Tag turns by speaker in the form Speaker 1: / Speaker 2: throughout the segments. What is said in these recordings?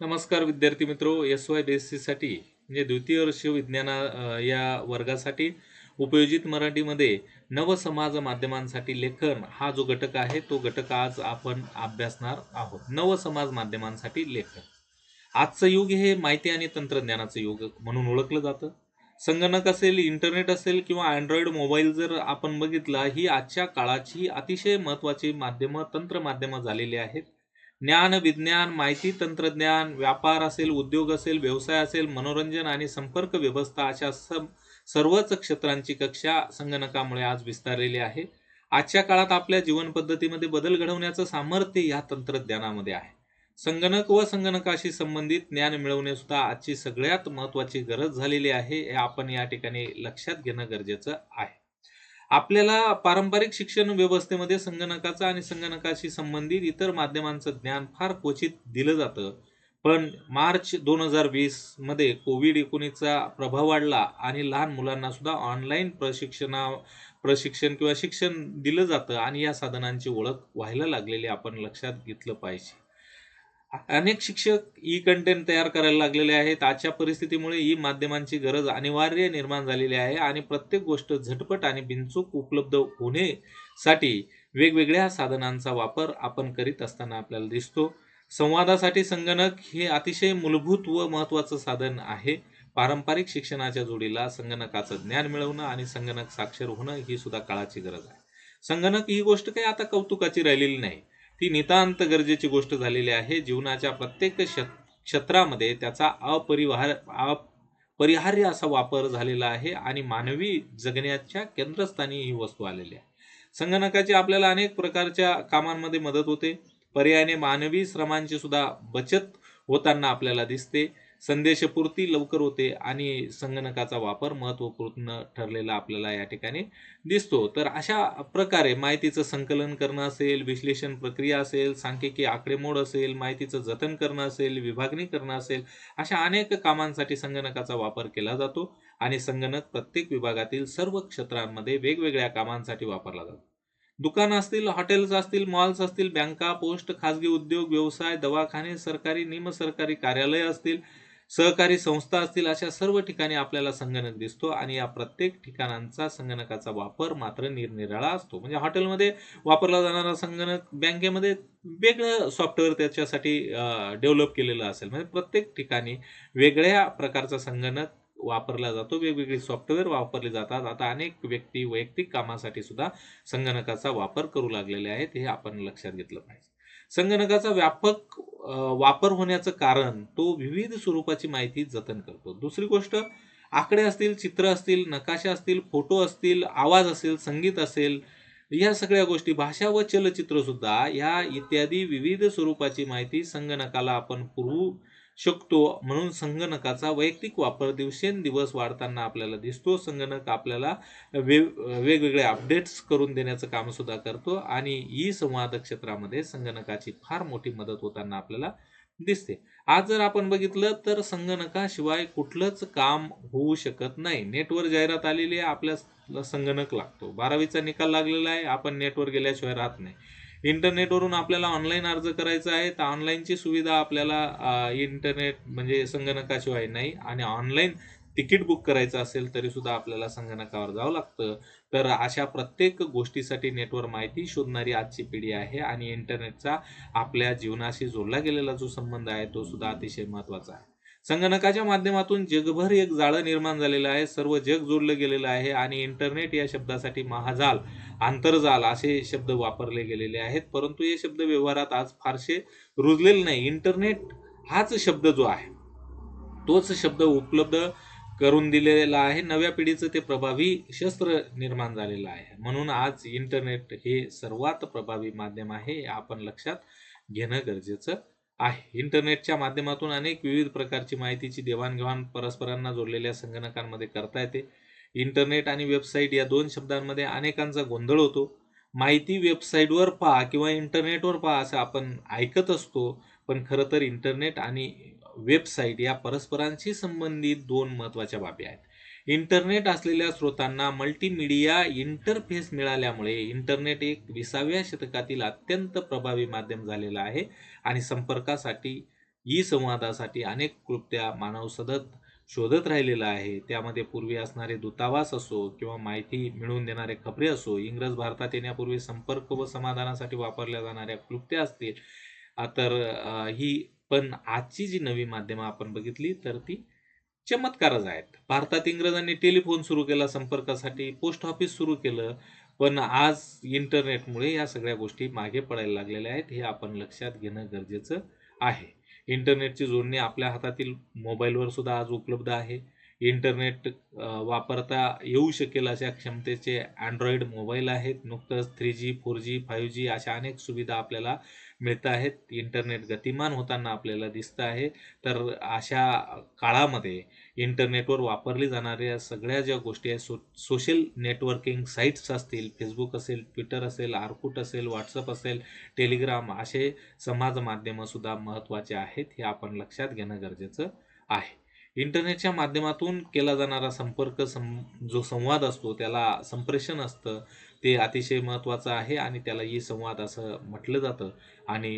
Speaker 1: नमस्कार विद्यार्थी मित्रो एस वाय बी एस सीसाठी म्हणजे द्वितीय वर्ष विज्ञाना या वर्गासाठी उपयोजित मराठीमध्ये नवसमाज माध्यमांसाठी लेखन हा जो घटक आहे तो घटक आज आपण अभ्यासणार आहोत. नवसमाज माध्यमांसाठी लेखन. आजचं युग हे माहिती आणि तंत्रज्ञानाचं युग म्हणून ओळखलं जातं. संगणक असेल इंटरनेट असेल किंवा अँड्रॉइड मोबाईल जर आपण बघितला ही आजच्या काळाची अतिशय महत्त्वाची माध्यमं तंत्रमाध्यमं झालेली आहेत. ज्ञान विज्ञान माहिती तंत्रज्ञान व्यापार असेल उद्योग असेल व्यवसाय असेल मनोरंजन आणि संपर्क व्यवस्था अशा सम सर्वच क्षेत्रांची कक्षा संगणकामुळे आज विस्तारलेली आहे. आजच्या काळात आपल्या जीवनपद्धतीमध्ये बदल घडवण्याचं सामर्थ्य या तंत्रज्ञानामध्ये आहे. संगणक व संगणकाशी संबंधित ज्ञान मिळवणे सुद्धा आजची सगळ्यात महत्त्वाची गरज झालेली आहे हे आपण या ठिकाणी लक्षात घेणं गरजेचं आहे. आपल्याला पारंपरिक शिक्षण व्यवस्थेमध्ये संगणकाचं आणि संगणकाशी संबंधित इतर माध्यमांचं ज्ञान फार क्वचित दिलं जातं. पण मार्च दोन हजार वीसमध्ये कोविड एकोणीसचा प्रभाव वाढला आणि लहान मुलांना सुद्धा ऑनलाईन प्रशिक्षणा प्रशिक्षण किंवा शिक्षण दिलं जातं आणि या साधनांची ओळख व्हायला लागलेली आपण लक्षात घेतलं पाहिजे. अनेक शिक्षक ई कंटेंट तयार करायला लागलेले आहेत. आजच्या परिस्थितीमुळे ई माध्यमांची गरज अनिवार्य निर्माण झालेली आहे आणि प्रत्येक गोष्ट झटपट आणि बिनचूक उपलब्ध होण्यासाठी वेगवेगळ्या साधनांचा वापर आपण करीत असताना आपल्याला दिसतो. संवादासाठी संगणक हे अतिशय मूलभूत व महत्त्वाचं साधन आहे. पारंपरिक शिक्षणाच्या जोडीला संगणकाचं ज्ञान मिळवणं आणि संगणक साक्षर होणं ही सुद्धा काळाची गरज आहे. संगणक ही गोष्ट काही आता कौतुकाची राहिलेली नाही. ती नितांत गरजेची गोष्ट झालेली आहे. जीवनाच्या प्रत्येक क्षेत्रामध्ये त्याचा अपरिवार अपरिहार्य असा वापर झालेला आहे आणि मानवी जगण्याच्या केंद्रस्थानी ही वस्तू आलेली आहे. संगणकाची आपल्याला अनेक प्रकारच्या कामांमध्ये मदत होते. पर्यायाने मानवी श्रमांची सुद्धा बचत होताना आपल्याला दिसते. संदेशपूर्ती लवकर होते आणि संगणकाचा वापर महत्त्वपूर्ण ठरलेला आपल्याला या ठिकाणी दिसतो. तर अशा प्रकारे माहितीचं संकलन करणं असेल विश्लेषण प्रक्रिया असेल सांख्यिकी आकडेमोड असेल माहितीचं जतन करणं असेल विभागणी करणं असेल अशा अनेक कामांसाठी संगणकाचा वापर केला जातो आणि संगणक प्रत्येक विभागातील सर्व क्षेत्रांमध्ये वेगवेगळ्या कामांसाठी वापरला जातो. दुकानं असतील हॉटेल्स असतील मॉल्स असतील बँका पोस्ट खाजगी उद्योग व्यवसाय दवाखाने सरकारी निमसरकारी कार्यालय असतील सहकारी संस्था असतील अशा सर्व ठिकाणी आपल्याला संगणक दिसतो आणि या प्रत्येक ठिकाणांचा संगणकाचा वापर मात्र निरनिराळा असतो. म्हणजे हॉटेलमध्ये वापरला जाणारा संगणक बँकेमध्ये वेगळं सॉफ्टवेअर त्याच्यासाठी डेव्हलप केलेलं असेल. म्हणजे प्रत्येक ठिकाणी वेगळ्या प्रकारचा संगणक वापरला जातो. वेगवेगळी सॉफ्टवेअर वापरले जातात. आता अनेक व्यक्ती वैयक्तिक कामासाठी सुद्धा संगणकाचा वापर करू लागलेले आहेत हे आपण लक्षात घेतलं पाहिजे. संगणकाचा व्यापक वापर होण्याचं कारण तो विविध स्वरूपाची माहिती जतन करतो. दुसरी गोष्ट आकडे असतील चित्र असतील नकाशा असतील फोटो असतील आवाज असेल संगीत असेल या सगळ्या गोष्टी भाषा व चलचित्र सुद्धा या इत्यादी विविध स्वरूपाची माहिती संगणकाला आपण पुरवू शकतो. म्हणून संगणकाचा वैयक्तिक वापर दिवसेंदिवस वाढताना आपल्याला दिसतो. संगणक आपल्याला वे वेगवेगळे अपडेट्स करून देण्याचं काम सुद्धा करतो. आणि ई संवाद क्षेत्रामध्ये संगणकाची फार मोठी मदत होताना आपल्याला दिसते. आज जर आपण बघितलं तर संगणकाशिवाय कुठलंच काम होऊ शकत नाही. नेटवर जाहिरात आलेली आहे आपल्याला संगणक लागतो. बारावीचा निकाल लागलेला आहे आपण नेटवर गेल्याशिवाय राहत नाही. इंटरनेटवरून आपल्याला ऑनलाईन अर्ज करायचा आहे तर ऑनलाईनची सुविधा आपल्याला इंटरनेट म्हणजे संगणकाशिवाय नाही. आणि ऑनलाईन तिकीट बुक करायचं असेल तरी सुद्धा आपल्याला संगणकावर जावं लागतं. तर अशा प्रत्येक गोष्टीसाठी नेटवर माहिती शोधणारी आजची पिढी आहे आणि इंटरनेटचा आपल्या जीवनाशी जोडला गेलेला जो संबंध आहे तो सुद्धा अतिशय महत्त्वाचा आहे. संगणकाच्या माध्यमातून जगभर एक जाळं निर्माण झालेलं आहे सर्व जग जोडलं गेलेलं आहे आणि इंटरनेट या शब्दासाठी महाजाल आंतरजाल असे शब्द वापरले गेलेले आहेत. परंतु हे शब्द व्यवहारात आज फारसे रुजलेले नाही. इंटरनेट हाच शब्द जो आहे तोच शब्द उपलब्ध करून दिलेलं आहे. नव्या पिढीचं ते प्रभावी शस्त्र निर्माण झालेलं आहे. म्हणून आज इंटरनेट हे सर्वात प्रभावी माध्यम आहे हे आपण लक्षात घेणं गरजेचं आहे. इंटरनेटच्या माध्यमातून अनेक विविध प्रकारची माहितीची देवाणघेवाण परस्परांना जोडलेल्या संगणकांमध्ये करता येते. इंटरनेट आणि वेबसाईट या दोन शब्दांमध्ये अनेकांचा गोंधळ होतो. माहिती वेबसाईटवर पहा किंवा इंटरनेटवर पहा असं आपण ऐकत असतो. पण खरं तर इंटरनेट आणि वेबसाईट या परस्परांशी संबंधित दोन महत्त्वाच्या बाबी आहेत. इंटरनेट असलेल्या स्रोतांना मल्टीमीडिया इंटरफेस मिळाल्यामुळे इंटरनेट एक विसाव्या शतकातील अत्यंत प्रभावी माध्यम झालेलं आहे आणि संपर्कासाठी ई संवादासाठी अनेक कृत्या मानव सतत शोधत राहिलेला आहे. त्यामध्ये पूर्वी असणारे दूतावास असो किंवा माहिती मिळवून देणारे खबरे असो इंग्रज भारतात येण्यापूर्वी संपर्क व समाधानासाठी वापरल्या जाणाऱ्या क्लुप्त्या असतील तर ही पण आजची जी नवी माध्यमं आपण बघितली तर ती चमत्कारच आहेत. भारतात इंग्रजांनी टेलिफोन सुरू केला संपर्कासाठी पोस्ट ऑफिस सुरू केलं पण आज इंटरनेटमुळे या सगळ्या गोष्टी मागे पडायला लागलेल्या आहेत हे आपण लक्षात घेणं गरजेचं आहे. इंटरनेटची जोडणी आपल्या हातातील मोबाईलवर सुद्धा आज उपलब्ध आहे. इंटरनेट वापरता येऊ शकेल अशा क्षमतेचे अँड्रॉइड मोबाईल आहेत. नुकतंच three G four G five G अशा अनेक सुविधा आपल्याला मिळत आहेत. इंटरनेट गतिमान होताना आपल्याला दिसतं आहे. तर अशा काळामध्ये इंटरनेटवर वापरली जाणाऱ्या सगळ्या ज्या गोष्टी आहेत सो सोशल नेटवर्किंग साईट्स असतील फेसबुक असेल ट्विटर असेल आरकूट असेल व्हॉट्सअप असेल टेलिग्राम असे समाज माध्यमंसुद्धा महत्त्वाचे आहेत हे आपण लक्षात घेणं गरजेचं आहे. इंटरनेटच्या माध्यमातून केला जाणारा संपर्क सं जो संवाद असतो त्याला संप्रेषण असतं. ते अतिशय महत्त्वाचं आहे आणि त्याला ई संवाद असं म्हटलं जातं. आणि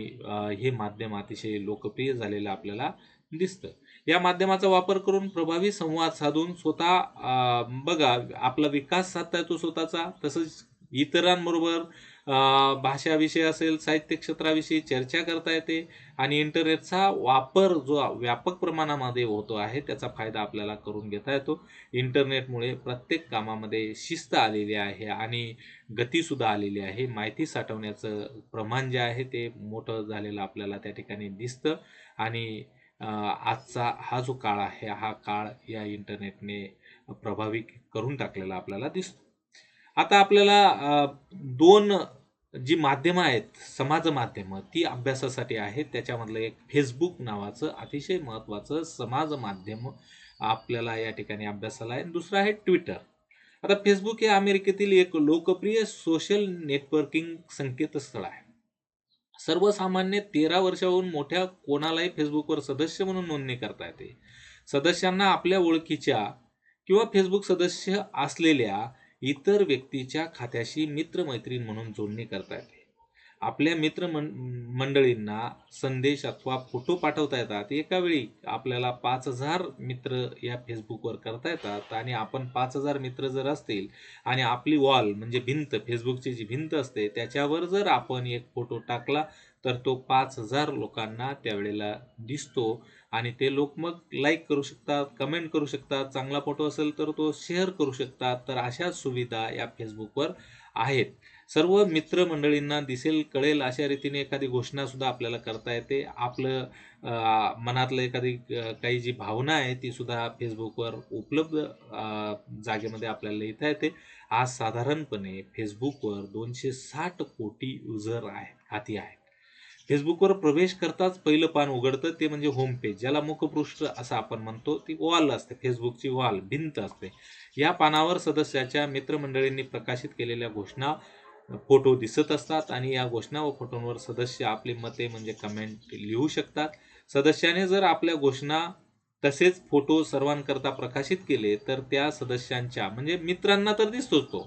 Speaker 1: हे माध्यम अतिशय लोकप्रिय झालेलं आपल्याला दिसतं. या माध्यमाचा वापर करून प्रभावी संवाद साधून स्वतः बघा आपला विकास साधता येतो स्वतःचा. तसंच इतरांबरोबर भाषाविषयी असेल साहित्य क्षेत्राविषयी चर्चा करता येते आणि इंटरनेटचा वापर जो व्यापक प्रमाणामध्ये होतो आहे त्याचा फायदा आपल्याला करून घेता येतो. इंटरनेटमुळे प्रत्येक कामामध्ये शिस्त आलेली आहे आणि गतीसुद्धा आलेली आहे. माहिती साठवण्याचं प्रमाण जे आहे ते मोठं झालेलं आपल्याला त्या ठिकाणी दिसतं आणि आजचा हा जो काळ आहे हा काळ या इंटरनेटने प्रभावी करून टाकलेला आपल्याला दिसतो. आता आपल्याला दोन जी माध्यमं आहेत समाज माध्यमं ती अभ्यासासाठी आहेत. त्याच्यामधलं एक फेसबुक नावाचं अतिशय महत्त्वाचं समाज माध्यम आपल्याला या ठिकाणी अभ्यासाला आहे. दुसरं आहे ट्विटर आता फेसबुक हे अमेरिकेतील एक लोकप्रिय सोशल नेटवर्किंग संकेतस्थळ आहे. सर्वसामान्य तेरा वर्षाहून मोठ्या कोणालाही फेसबुकवर सदस्य म्हणून नोंदणी करता येते. सदस्यांना आपल्या ओळखीच्या किंवा फेसबुक सदस्य असलेल्या इतर व्यक्तीच्या खात्याशी मित्रमैत्रीण म्हणून जोडणी करता येते. आपल्या मित्र मंडळींना संदेश अथवा फोटो पाठवता येतात. एकावेळी आपल्याला पाच हजार मित्र या फेसबुकवर करता येतात आणि आपण पाच हजार मित्र जर असतील आणि आपली वॉल म्हणजे भिंत फेसबुकची जी भिंत असते त्याच्यावर जर आपण एक फोटो टाकला तर तो पाच हजार लोकांना त्यावेळेला दिसतो. आणि ते लोक मग लाईक करू शकतात कमेंट करू शकतात. चांगला फोटो असेल तर तो शेअर करू शकतात. तर अशा सुविधा या फेसबुकवर आहेत. सर्व मित्रमंडळींना दिसेल कळेल अशा रीतीने एखादी घोषणासुद्धा आपल्याला करता येते. आपलं मनातलं एखादी काही जी भावना आहे ती सुद्धा फेसबुकवर उपलब्ध जागेमध्ये आपल्याला लिहिता येते. आज साधारणपणे फेसबुकवर दोनशे साठ कोटी युजर आहेत हाती आहेत फेसबुकवर प्रवेश करताच पहिलं पान उघडतं ते म्हणजे होम पेज ज्याला मुखपृष्ठ असं आपण म्हणतो ती वॉल असते फेसबुकची वॉल भिंत असते. या पानावर सदस्याच्या मित्रमंडळींनी प्रकाशित केलेल्या घोषणा फोटो दिसत असतात आणि या घोषणा व फोटोंवर सदस्य आपली मते म्हणजे कमेंट लिहू शकतात. सदस्याने जर आपल्या घोषणा तसेच फोटो सर्वांकरता प्रकाशित केले तर त्या सदस्यांच्या म्हणजे मित्रांना तर दिसतोच तो.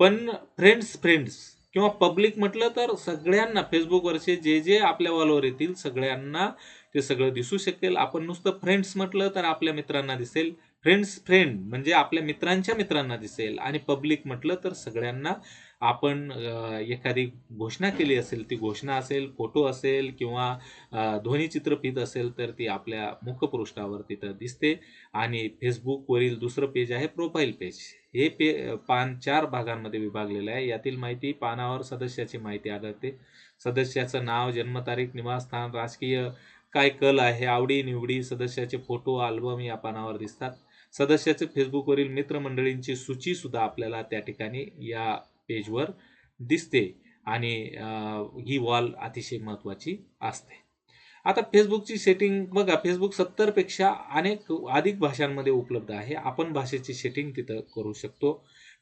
Speaker 1: पण फ्रेंड्स फ्रेंड्स किंवा पब्लिक म्हटलं तर सगळ्यांना फेसबुकवरचे जे जे आपल्या वॉलवर येतील सगळ्यांना ते सगळं दिसू शकेल. आपण नुसतं फ्रेंड्स म्हटलं तर आपल्या मित्रांना दिसेल. फ्रेंड्स फ्रेंड म्हणजे आपल्या मित्रांच्या मित्रांना दिसेल. आणि पब्लिक म्हटलं तर सगळ्यांना आपण एखादी घोषणा केली असेल ती घोषणा असेल फोटो असेल किंवा ध्वनी ध्वनिचित्रफित असेल तर ती आपल्या मुखपृष्ठावर तिथं दिसते. आणि फेसबुकवरील दुसरं पेज आहे प्रोफाईल पेज हे पे पान चार भागांमध्ये विभागलेलं आहे. यातील माहिती पानावर सदस्याची माहिती आढळते. सदस्याचं नाव जन्मतारीख निवासस्थान राजकीय काय कल आहे आवडी निवडी सदस्याचे फोटो अल्बम या पानावर दिसतात. सदस्याचे फेसबुकवरील मित्रमंडळींची सूची सुद्धा आपल्याला त्या ठिकाणी या पेजवर दिसते आणि ही वॉल अतिशय महत्त्वाची असते. आता फेसबुकची सेटिंग बघा फेसबुक सत्तरपेक्षा अनेक अधिक भाषांमध्ये उपलब्ध आहे. आपण भाषेची सेटिंग तिथं करू शकतो.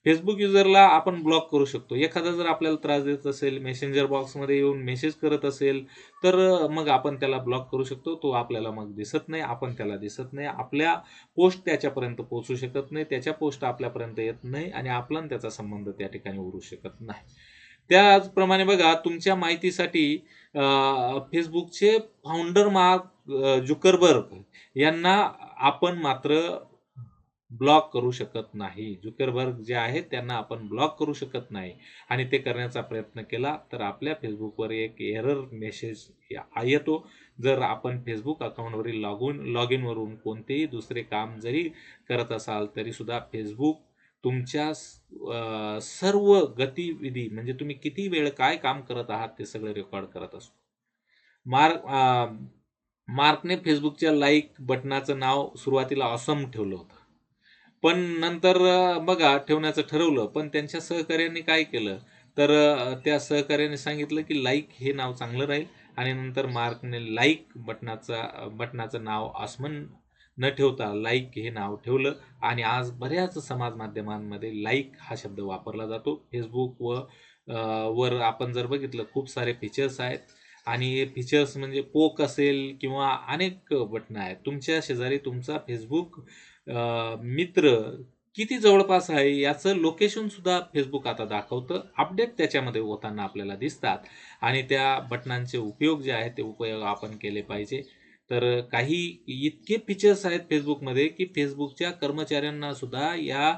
Speaker 1: फेसबुक युजरला आपण ब्लॉक करू शकतो. एखादा जर आपल्याला त्रास देत असेल मेसेंजर बॉक्समध्ये येऊन मेसेज करत असेल तर मग आपण त्याला ब्लॉक करू शकतो. तो आपल्याला मग दिसत नाही आपण त्याला दिसत नाही. आपल्या पोस्ट त्याच्यापर्यंत पोहोचू शकत नाही त्याच्या पोस्ट आपल्यापर्यंत येत नाही आणि आपला त्याचा संबंध त्या ठिकाणी उरू शकत नाही. त्याचप्रमाणे बघा तुमच्या माहितीसाठी फेसबुकचे फाउंडर मार्क जुकरबर्ग यांना आपण मात्र ब्लॉक करू शकत नाही. जुकरबर्ग जे आहेत त्यांना आपण ब्लॉक करू शकत नाही. आणि ते करण्याचा प्रयत्न केला तर आपल्या फेसबुकवर एक एरर मेसेज येतो. जर आपण फेसबुक अकाउंटवरील लॉगून लॉग इनवरून कोणतेही दुसरे काम जरी करत असाल तरीसुद्धा फेसबुक तुमच्या सर्व गतिविधी म्हणजे तुम्ही किती वेळ काय काम करत आहात ते सगळं रेकॉर्ड करत असतो. मार्क मार्कने फेसबुकच्या लाईक बटनाचं नाव सुरुवातीला ऑसम ठेवलं होतं. पण नंतर बघा ठेवण्याचं ठरवलं पण त्यांच्या सहकार्यांनी काय केलं? तर त्या सहकार्याने सांगितलं की लाईक हे नाव चांगलं राहील आणि नंतर मार्कने लाईक बटनाचा बटनाचं नाव आसमन न ठेवता लाईक हे नाव ठेवलं आणि आज बऱ्याच समाज माध्यमांमध्ये लाईक हा शब्द वापरला जातो. फेसबुक व वर आपण जर बघितलं खूप सारे फीचर्स आहेत. आणि हे फीचर्स म्हणजे पोक असेल किंवा अनेक बटणं आहेत. तुमच्या शेजारी तुमचा फेसबुक मित्र किती जवळपास आहे याचं लोकेशन सुद्धा फेसबुक आता दाखवतं. अपडेट त्याच्यामध्ये होताना आपल्याला दिसतात. आणि त्या बटनांचे उपयोग जे आहेत ते उपयोग आपण केले पाहिजे. तर काही इतके फीचर्स आहेत फेसबुकमध्ये की फेसबुकच्या कर्मचाऱ्यांना सुद्धा या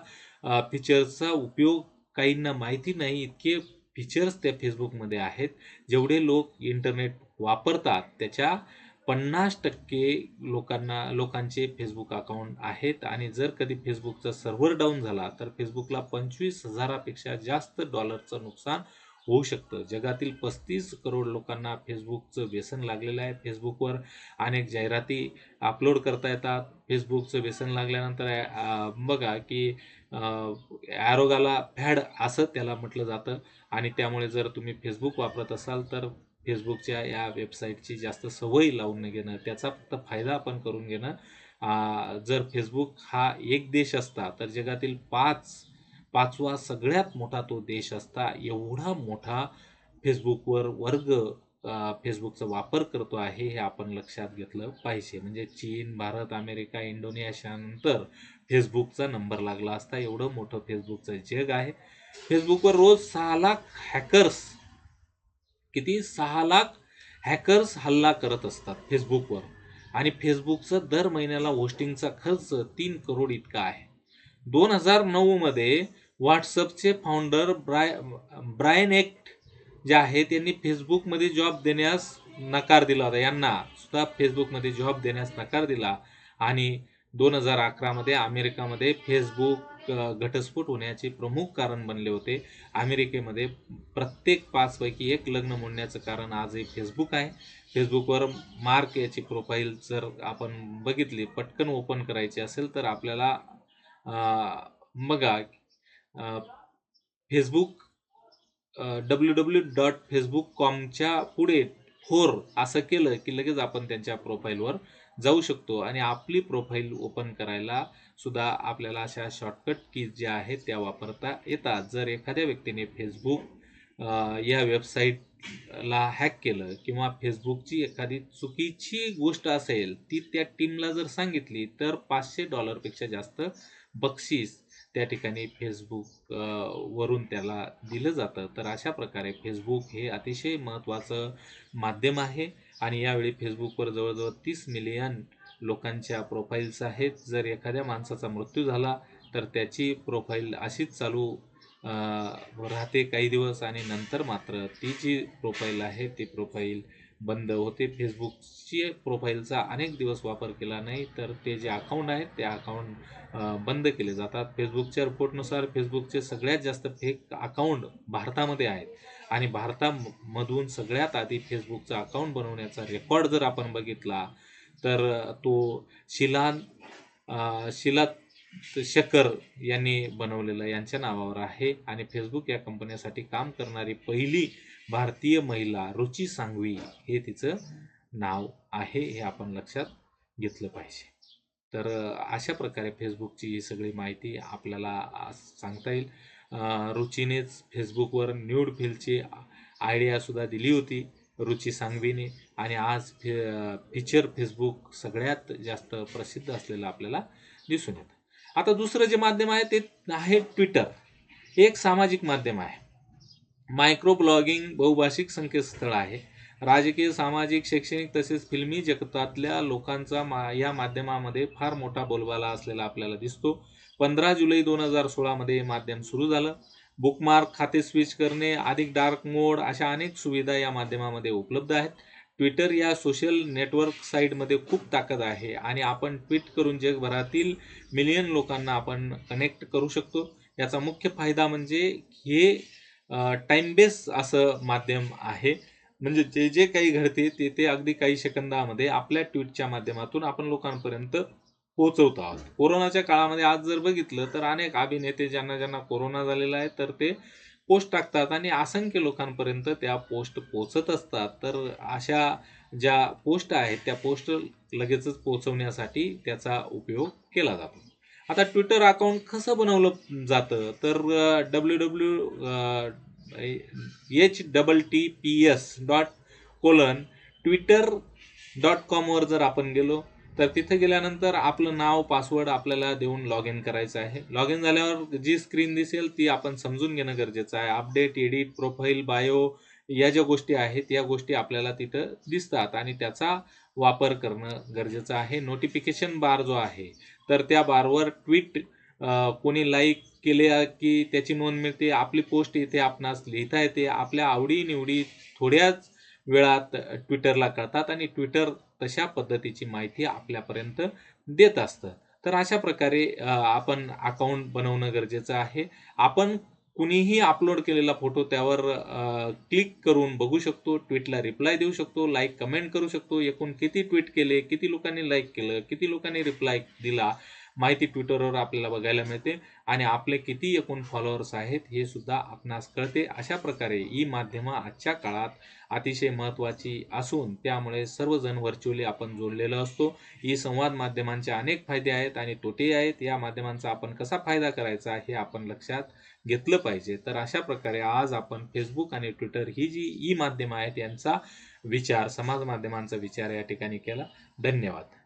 Speaker 1: फीचर्सचा उपयोग काहींना माहिती नाही. इतके फीचर्स त्या फेसबुकमध्ये आहेत. जेवढे लोक इंटरनेट वापरतात त्याच्या पन्नास टक्के लोकांना लोकांचे फेसबुक अकाउंट आहेत. आणि जर कधी फेसबुकचा सर्व्हर डाऊन झाला तर फेसबुकला पंचवीस हजारापेक्षा जास्त डॉलरचं नुकसान होऊ शकतं. जगातील पस्तीस करोड लोकांना फेसबुकचं व्यसन लागलेलं आहे. फेसबुकवर अनेक जाहिराती अपलोड करता येतात. फेसबुकचं व्यसन लागल्यानंतर बघा की ॲरोगाला फॅड असं त्याला म्हटलं जातं. आणि त्यामुळे जर तुम्ही फेसबुक वापरत असाल तर फेसबुकच्या या वेबसाईटची जास्त सवय लावून घेणं त्याचा फक्त फायदा आपण करून घेणं जर फेसबुक हा एक देश असता तर जगातील पाच पाचवा सगळ्यात मोठा तो देश असता एवढा मोठा फेसबुकवर वर्ग फेसबुकचा वापर करतो आहे हे आपण लक्षात घेतलं पाहिजे. म्हणजे चीन भारत अमेरिका इंडोनेशियानंतर फेसबुकचा नंबर लागला असता. एवढं मोठं फेसबुकचं जग आहे. फेसबुकवर रोज सहा लाख हॅकर्स किती? सहा लाख हॅकर्स हल्ला करत असतात फेसबुकवर. आणि फेसबुकचं दर महिन्याला होस्टिंगचा खर्च तीन करोड इतका आहे. दोन हजार नऊमध्ये व्हॉट्सअपचे फाउंडर ब्राय ब्रायन एक्ट जे आहेत यांनी फेसबुकमध्ये जॉब देण्यास नकार दिला होता. यांना सुद्धा फेसबुकमध्ये जॉब देण्यास नकार दिला. आणि दोन हजार अकरामध्ये अमेरिकामध्ये फेसबुक घटस्फोट होण्याचे प्रमुख कारण बनले होते. अमेरिकेमध्ये प्रत्येक पाचपैकी एक लग्न मोडण्याचं कारण आजही फेसबुक आहे. फेसबुकवर मार्क याची प्रोफाईल जर आपण बघितली पटकन ओपन करायची असेल तर आपल्याला बघा Facebook W W dot Facebook कॉमच्या पुढे फोर असं केलं की लगेच आपण त्यांच्या प्रोफाईलवर जाऊ शकतो आणि आपली प्रोफाईल ओपन करायला सुद्धा आपल्याला अशा शॉर्टकट कीज ज्या आहेत त्या वापरता येतात. जर एखाद्या व्यक्तीने फेसबुक या वेबसाईटला हॅक केलं किंवा फेसबुकची एखादी चुकीची गोष्ट असेल ती त्या टीमला जर सांगितली तर पाचशे डॉलरपेक्षा जास्त बक्षीस त्या ठिकाणी फेसबुक वरून त्याला दिलं जातं. तर अशा प्रकारे फेसबुक हे अतिशय महत्त्वाचं माध्यम आहे. आणि यावेळी फेसबुकवर जवळजवळ तीस मिलियन लोकांच्या प्रोफाईल्स आहेत. जर एखाद्या माणसाचा मृत्यू झाला तर त्याची प्रोफाईल अशीच चालू राहते काही दिवस आणि नंतर मात्र ती जी प्रोफाईल आहे ती प्रोफाईल बंद होते. फेसबुकची प्रोफाईलचा अनेक दिवस वापर केला नाही तर ते जे अकाउंट आहेत ते अकाउंट बंद केले जातात. फेसबुकच्या रिपोर्टनुसार फेसबुकचे सगळ्यात जास्त फेक अकाउंट भारतामध्ये आहेत. आणि भारतामधून सगळ्यात आधी फेसबुकचा अकाउंट बनवण्याचा रेकॉर्ड जर आपण बघितला तर तो शिलान शिला शकर यांनी बनवलेलं यांच्या नावावर आहे. आणि फेसबुक या कंपन्यासाठी काम करणारी पहिली भारतीय महिला रुची सांगवी हे तिचं नाव आहे हे आपण लक्षात घेतलं पाहिजे. तर अशा प्रकारे फेसबुकची ही सगळी माहिती आपल्याला सांगता येईल. रुचीनेच फेसबुकवर न्यूड फिलची आयडियासुद्धा दिली होती रुची सांगवीने आणि आज फे फीचर फेसबुक सगळ्यात जास्त प्रसिद्ध असलेलं आपल्याला दिसून येतं. आता दुसरं जे माध्यम आहे ते आहे ट्विटर. हे एक सामाजिक माध्यम आहे. मायक्रो ब्लॉगिंग बहुभाषिक संकेतस्थळ आहे. राजकीय सामाजिक शैक्षणिक तसेच फिल्मी जगतातल्या लोकांचा मा या माध्यमामध्ये फार मोठा बोलबाला असलेला आपल्याला दिसतो. पंधरा जुलै दोन हजार सोळामध्ये हे माध्यम सुरू झालं. बुकमार्क खाते स्विच करणे अधिक डार्क मोड अशा अनेक सुविधा या माध्यमामध्ये उपलब्ध आहेत. ट्विटर या सोशल नेटवर्क साईटमध्ये खूप ताकद आहे आणि आपण ट्विट करून जगभरातील मिलियन लोकांना आपण कनेक्ट करू शकतो. याचा मुख्य फायदा म्हणजे हे टाइम बेस असं माध्यम आहे. म्हणजे जे जे काही घडते ते ते अगदी काही सेकंदामध्ये आपल्या ट्विटच्या माध्यमातून आपण लोकांपर्यंत पोहोचवत आहोत. कोरोनाच्या काळामध्ये आज जर बघितलं तर अनेक अभिनेते ज्यांना ज्यांना कोरोना झालेला आहे तर ते पोस्ट टाकतात आणि असंख्य लोकांपर्यंत त्या पोस्ट पोचत असतात. तर अशा ज्या पोस्ट आहेत त्या पोस्ट लगेचच पोचवण्यासाठी त्याचा उपयोग केला जातो. आता ट्विटर अकाउंट कसं बनवलं जातं? तर W W H double T P S dot colon Twitter dot कॉमवर जर आपण गेलो तर तिथे गेल्यानंतर आपलं नाव पासवर्ड आपल्याला देऊन लॉग इन करायचं आहे. लॉग इन झाल्यावर जी स्क्रीन दिसेल ती आपण समजून घेणं गरजेचं आहे. अपडेट एडिट प्रोफाईल बायो या ज्या गोष्टी आहेत या गोष्टी आपल्याला तिथं दिसतात आणि त्याचा वापर करणं गरजेचं आहे. नोटिफिकेशन बार जो आहे तर त्या बारवर ट्विट कोणी लाईक केले की त्याची नोंद मिळते. आपली पोस्ट इथे आपणास लिहिता येते. आपल्या आवडीनिवडी थोड्याच वेळात ट्विटरला कळतात आणि ट्विटर तशा पद्धतीची माहिती आपल्यापर्यंत देत असतं. तर अशा प्रकारे आपण अकाउंट बनवणं गरजेचं आहे. आपण कुणीही अपलोड केलेला फोटो त्यावर क्लिक करून बघू शकतो ट्विटला रिप्लाय देऊ शकतो लाईक कमेंट करू शकतो. एकूण किती ट्विट केले किती लोकांनी लाईक केलं किती लोकांनी रिप्लाय दिला माहिती ट्विटरवर आपल्याला बघायला मिळते आणि आपले किती एकूण फॉलोअर्स आहेत हे सुद्धा आपणास कळते. अशा प्रकारे ई माध्यमं आजच्या काळात अतिशय महत्त्वाची असून त्यामुळे सर्वजण व्हर्च्युअली आपण जोडलेलो असतो. ई संवाद माध्यमांचे अनेक फायदे आहेत आणि तोटे आहेत. या माध्यमांचा आपण कसा फायदा करायचा हे आपण लक्षात घेतलं पाहिजे. तर अशा प्रकारे आज आपण फेसबुक आणि ट्विटर ही जी ई माध्यमं आहेत यांचा विचार समाज माध्यमांचा विचार या ठिकाणी केला. धन्यवाद.